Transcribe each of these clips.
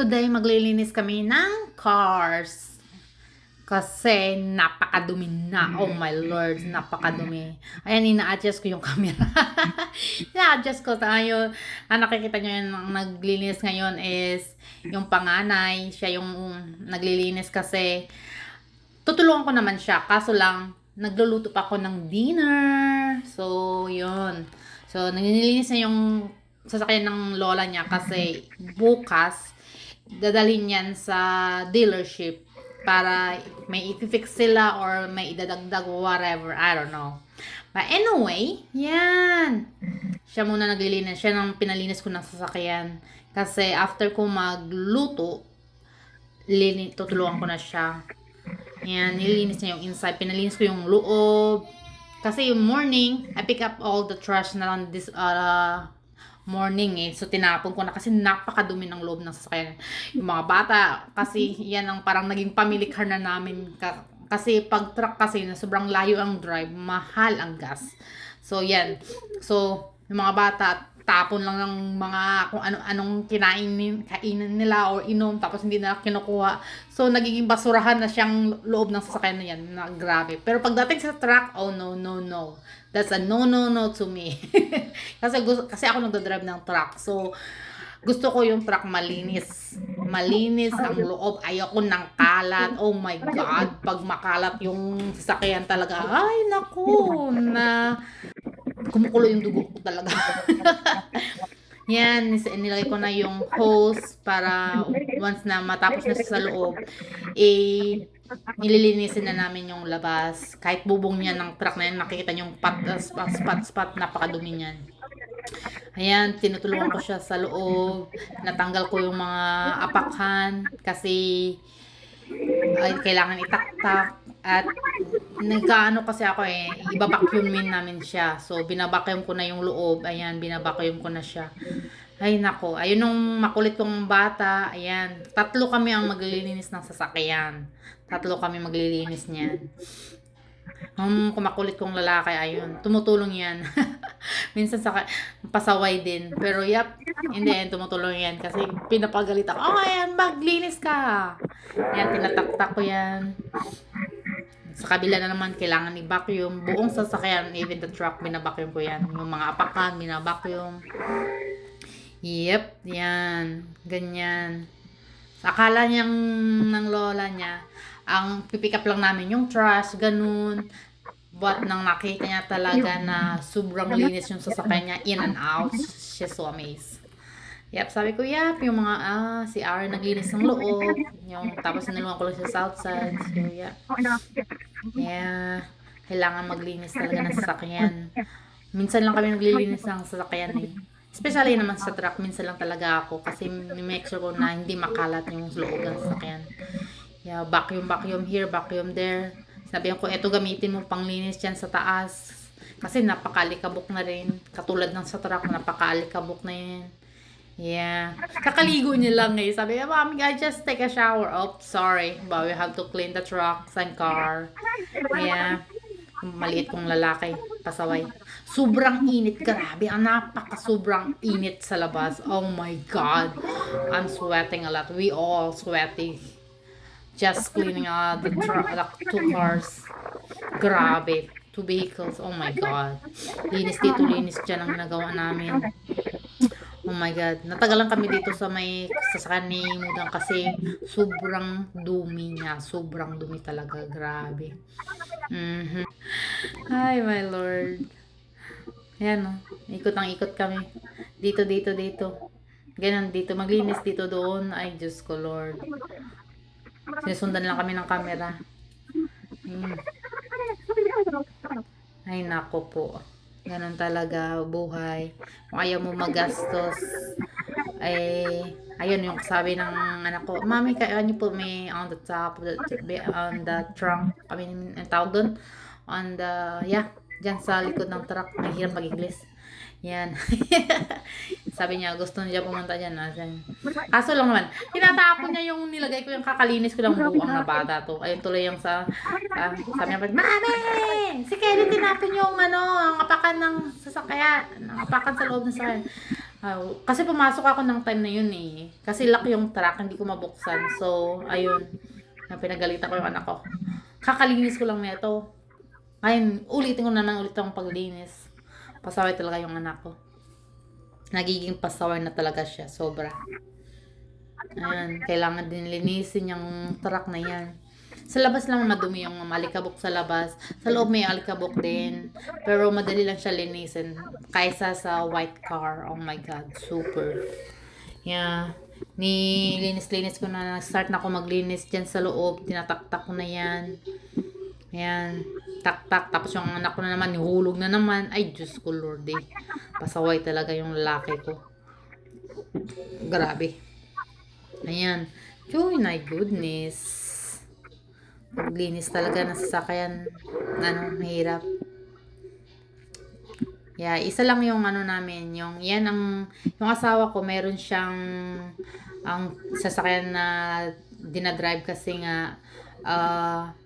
Today, maglilinis kami ng cars. Kasi napakadumi na. Oh my lord, napakadumi. Ayan, ina-adjust ko yung camera. ina-adjust ko tayo. Ang nakikita nyo yun, ang naglilinis ngayon is yung panganay. Siya yung naglilinis kasi tutulungan ko naman siya. Kaso lang, nagluluto pa ako ng dinner. So, yun. So, nililinis na yung sasakyan ng lola niya kasi bukas dadalhin yan sa dealership para may i-fix sila or may idadagdag whatever. I don't know. But anyway, yan. Siya muna naglilinis. Siya nang pinalinis ko ng sasakyan. Kasi after ko magluto, lini, tutulungan ko na siya. Yan, nililinis niya yung inside. Pinalinis ko yung loob. Kasi yung morning, I pick up all the trash na lang this, uh, morning eh. So, tinapon ko na kasi napakadumi ng loob ng sasakyan. Yung mga bata, kasi yan ang parang naging pamilikar na namin. Kasi pag truck kasi na sobrang layo ang drive, mahal ang gas. So, yan. So, yung mga bata, tapon lang ng mga kung ano anong kinain kainan nila or inom tapos hindi na kinukuha. So nagiging basurahan na siyang loob ng sasakyan na yan. Na grabe. Pero pagdating sa truck, oh no, no, no. That's a no, no, no to me. kasi gusto, kasi ako nagdo-drive ng truck. So gusto ko yung truck malinis. Malinis ang loob. Ayoko ng kalat. Oh my God. Pag makalat yung sasakyan talaga. Ay, naku. Na kumukulo yung dugo ko talaga. Yan, nilagay ko na yung hose para once na matapos na sa loob, eh, nililinisin na namin yung labas. Kahit bubong niya ng truck na yan, nakikita niyo yung pat, spot, spot, spot, napakadumi niyan. Ayan, tinutulungan ko siya sa loob. Natanggal ko yung mga apakan kasi ay, kailangan itaktak. At nagkaano kasi ako eh, ibabacuumin namin siya. So, binabacuum ko na yung loob. Ayan, binabacuum ko na siya. Ay, nako. Ayun nung makulit kong bata. Ayan, tatlo kami ang maglilinis ng sasakyan. Tatlo kami maglilinis niyan. Ang kumakulit kong lalaki, ayun, tumutulong yan. Minsan sa pasaway din. Pero yap, hindi yan, tumutulong yan. Kasi pinapagalit ako, oh, ayan, maglinis ka. Yan, tinataktak ko yan. Sa kabila na naman, kailangan i-vacuum. Buong sasakyan, even the truck, binabacuum ko yan. Yung mga apakan, binabacuum. Yep, yan. Ganyan. Akala niyang ng lola niya, ang pipick up lang namin yung trash, ganun. But nang nakita niya talaga na sobrang linis yung sasakyan niya, in and out, she's so amazed. Yep, sabi ko, yep, yung mga, ah, si Ara naglinis ng loob. Yung, tapos nilungan ko lang siya sa outside. So, yeah. Yeah. Kailangan maglinis talaga ng sasakyan. Minsan lang kami naglilinis ng sasakyan eh. Especially naman sa truck, minsan lang talaga ako. Kasi make sure ko na hindi makalat yung loob ng sasakyan. Yeah, vacuum, vacuum here, vacuum there. Sabi ko, eto gamitin mo panglinis dyan sa taas. Kasi napakalikabok na rin. Katulad ng sa truck, napakalikabok na yan. Yeah. Kakaligo niya lang eh. Sabi niya, Mami, I just take a shower. Oh, sorry. But we have to clean the trucks and car. Yeah. Maliit kong lalaki. Pasaway. Sobrang init. Grabe. Ang napaka sobrang init sa labas. Oh my God. I'm sweating a lot. We all sweating. Just cleaning out the, truck, the two cars. Grabe. Two vehicles. Oh my God. Linis dito, linis dyan ang ginagawa namin. Oh my God. Natagalan kami dito sa may sasakyan ni Mudang kasi sobrang dumi niya. Sobrang dumi talaga. Grabe. Mm-hmm. Hi, my Lord. Ayan o. Oh. Ikot ang ikot kami. Dito, dito, dito. Ganun dito. Maglinis dito doon. Ay, Diyos ko, Lord. Sinusundan lang kami ng camera. Hmm. Ay, nako po. Ganon talaga buhay. Kung ayaw mo magastos, ay, ayun yung sabi ng anak ko, Mami, kaya niyo po may on the top, on the trunk, kami ang tawag doon, on the, yeah, dyan sa likod ng truck, mahirap mag-English. Yan. Sabi niya, gusto niya pumunta dyan. Asan. Kaso lang naman, tinatapon niya yung nilagay ko yung kakalinis ko lang buwang na bata to. Ayun tuloy yung sa, uh, sabi niya, Mami! Si Kelly tinapon yung ano, ang apakan ng sasakyan. Ang apakan sa loob ng sasakyan. Ah, kasi pumasok ako ng time na yun eh. Kasi lock yung truck, hindi ko mabuksan. So, ayun. Na pinagalitan ko yung anak ko. Kakalinis ko lang nito. Ayun, ulitin ko naman ulit ang paglinis. Pasaway talaga yung anak ko. Nagiging pasaway na talaga siya. Sobra. Ayan, kailangan din linisin yung truck na yan. Sa labas lang madumi yung alikabok sa labas. Sa loob may alikabok din. Pero madali lang siya linisin. Kaysa sa white car. Oh my God. Super. Yeah. Nilinis-linis ko na. Start na ako maglinis dyan sa loob. Tinataktak ko na yan. Ayan. Tak-tak. Tapos yung anak ko na naman, nihulog na naman. Ay, Diyos ko, Lord eh. Pasaway talaga yung lalaki ko. Grabe. Ayan. Oh my goodness. Maglinis talaga ng sasakyan. Ano, mahirap. Yeah, isa lang yung ano namin, yung yan ang yung asawa ko meron siyang ang sasakyan na dinadrive kasi nga ah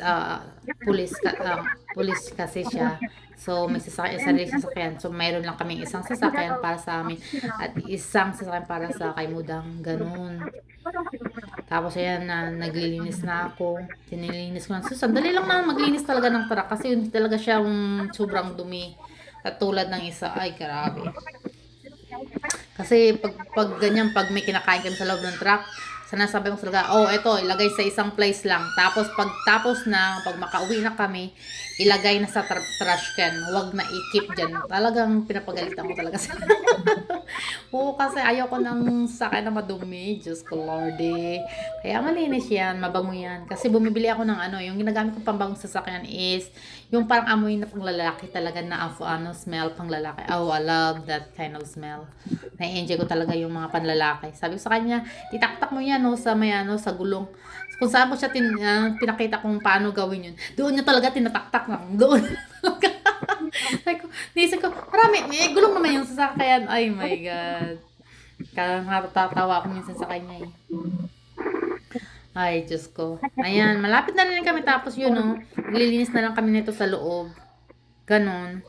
uh, pulis ka, ah, pulis kasi siya. So may sasakyan sarili sasakyan. So mayroon lang kaming isang sasakyan para sa amin at isang sasakyan para sa kay Mudang ganun. Tapos ayan na naglilinis na ako. Tinilinis ko na. So sandali lang naman maglinis talaga ng truck kasi hindi talaga siya um, sobrang dumi. At tulad ng isa, ay grabe. Kasi pag, pag ganyan, pag may kinakain kami sa loob ng truck, sinasabi ko talaga, oh, eto, ilagay sa isang place lang. Tapos, pag tapos na, pag makauwi na kami, ilagay na sa tra- trash can. Huwag na i-keep dyan. Talagang pinapagalitan ko talaga sila. Oo, kasi ayoko nang sakay na madumi. Diyos ko, Lordy. Kaya malinis yan, mabango yan. Kasi bumibili ako ng ano, yung ginagamit kong pambangong sasakyan is, yung parang amoy na panglalaki talaga na af- ano, smell panglalaki. Oh, I love that kind of smell. Na-enjoy ko talaga yung mga panlalaki. Sabi ko sa kanya, titaktak mo yan, no, sa may ano, sa gulong. Kung saan ko siya tin, ah, pinakita kung paano gawin yun. Doon niya talaga tinataktak lang. Doon. Sabi ko, naisip ko, marami, may gulong naman yung sasakyan. Ay my God. Kaya natatawa ako minsan sa kanya eh. Ay, Diyos ko. Ayan, malapit na rin kami tapos yun, no. Lilinis na lang kami nito sa loob. Ganon.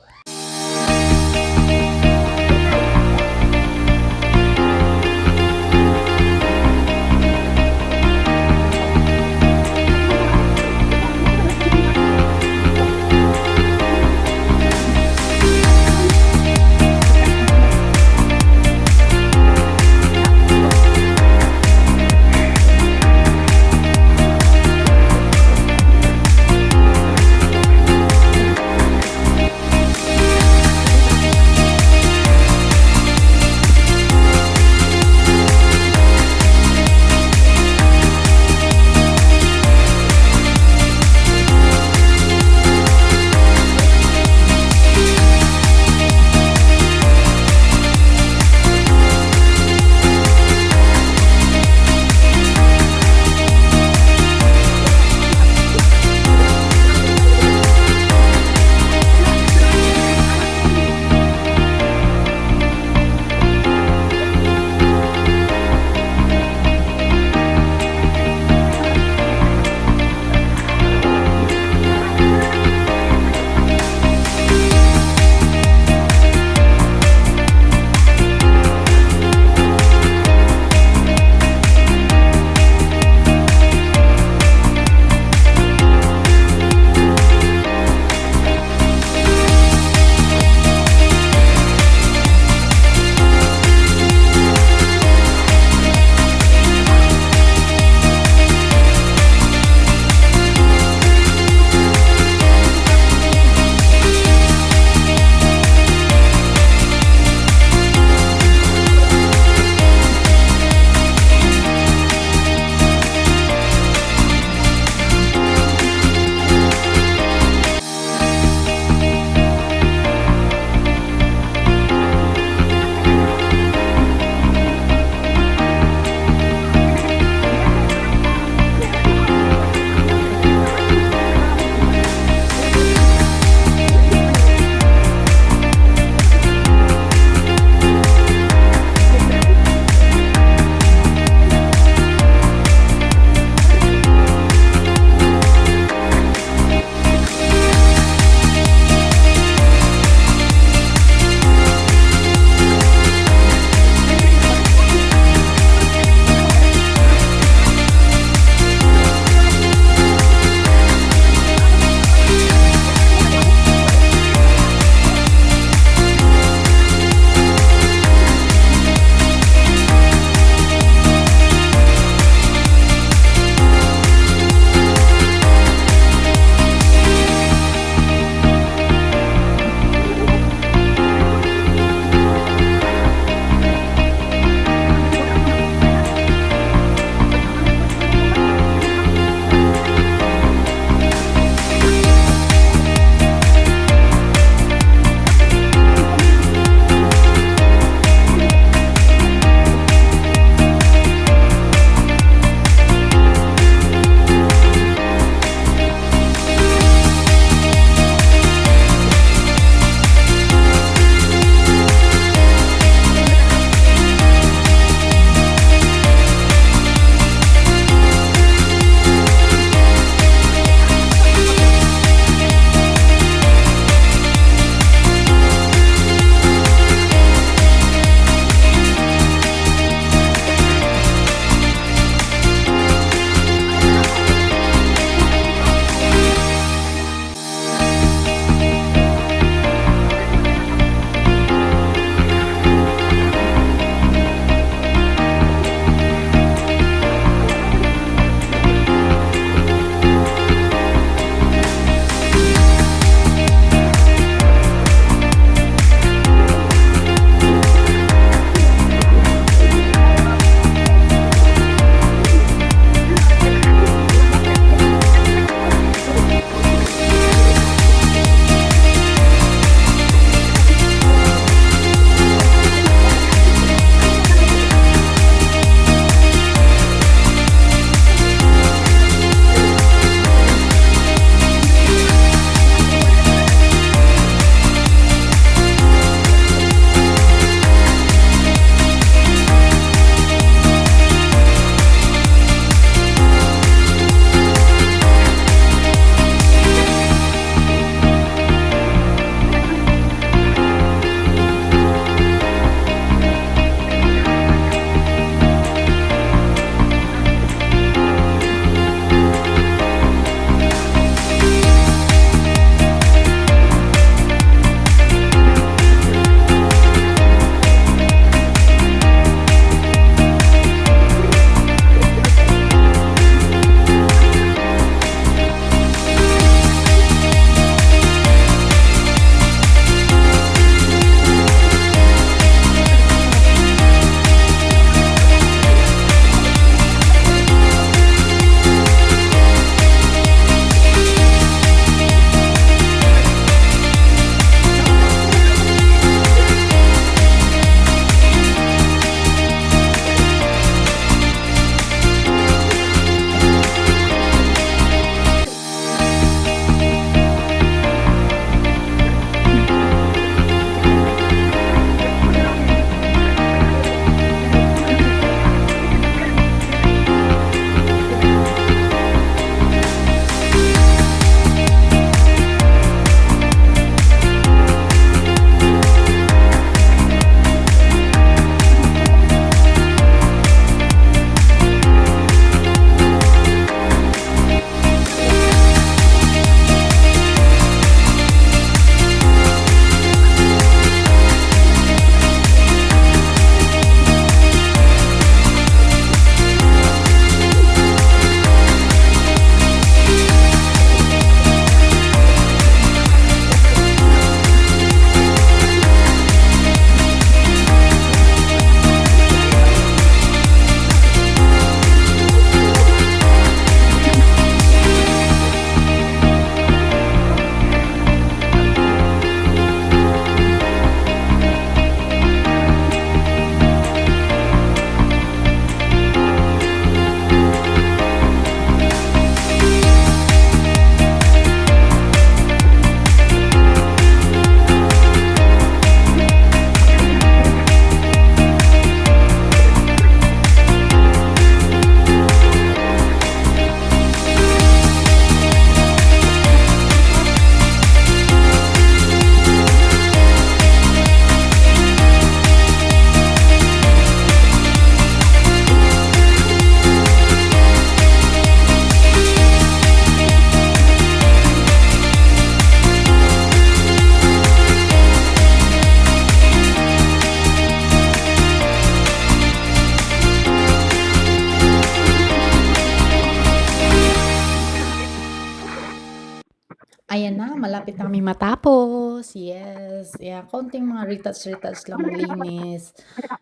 Malapit na kami matapos. Yes. Yeah, konting mga retouch-retouch lang linis.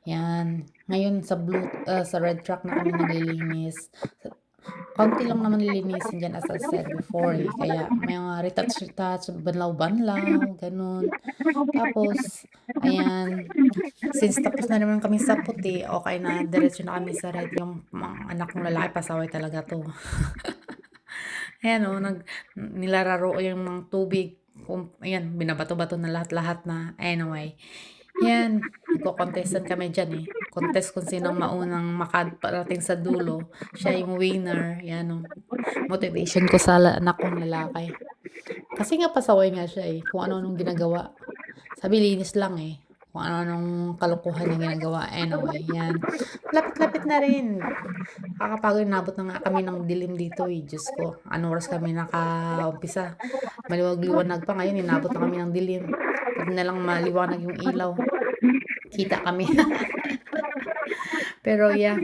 Yan. Ngayon sa blue, ah, sa red truck na kami naglilinis. Konti lang naman lilinisin dyan as I said before eh. Kaya may mga retouch-retouch, banlaw-banlaw, ganun. Tapos, ayan, since tapos na naman kami sa puti, okay na, diretso na kami sa red. Yung mga anak kong lalaki, pasaway talaga to. Ayan o, nag, nilararo yung mga tubig. Kung, ayan, binabato-bato na lahat-lahat na. Anyway, yan, nagko-contestan kami dyan eh. Contest kung sinong maunang makarating sa dulo. Siya yung winner. Yan o. Motivation ko sa anak kong lalaki. Kasi nga pasaway nga siya eh. Kung ano-anong ginagawa. Sabi, linis lang eh. Kung ano-anong kalukuhan yung ginagawa. Anyway, yan. Lapit-lapit na rin. Kakapagod, nabot na nga kami ng dilim dito eh. Diyos ko, ano oras kami nakaumpisa. Maliwag-liwanag pa ngayon, inabot na kami ng dilim. Pag na lang maliwanag yung ilaw. Kita kami. Pero yeah,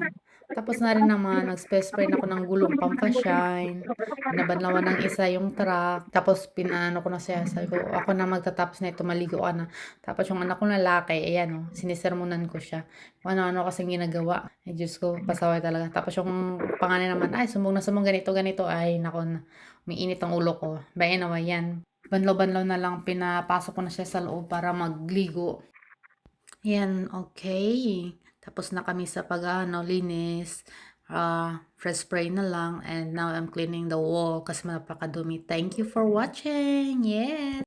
tapos na rin naman, nag-spray na ako ng gulong pampashine. Pinabanlawan ng isa yung truck. Tapos pinano ko na siya. Sabi ko, ako na magtatapos na ito, maligo ka na. Tapos yung anak ko lalaki, ayan o, sinisermonan ko siya. Ano-ano kasing ginagawa. Ay, Diyos ko, pasaway talaga. Tapos yung panganay naman, ay, sumbong na sumbong ganito, ganito. Ay, nako na, umiinit ang ulo ko. But anyway, yan. Banlaw-banlaw na lang, pinapasok ko na siya sa loob para magligo. Yan, okay. Tapos na kami sa pag ano, linis. Ah, fresh spray na lang. And now I'm cleaning the wall kasi napakadumi. Thank you for watching. Yes.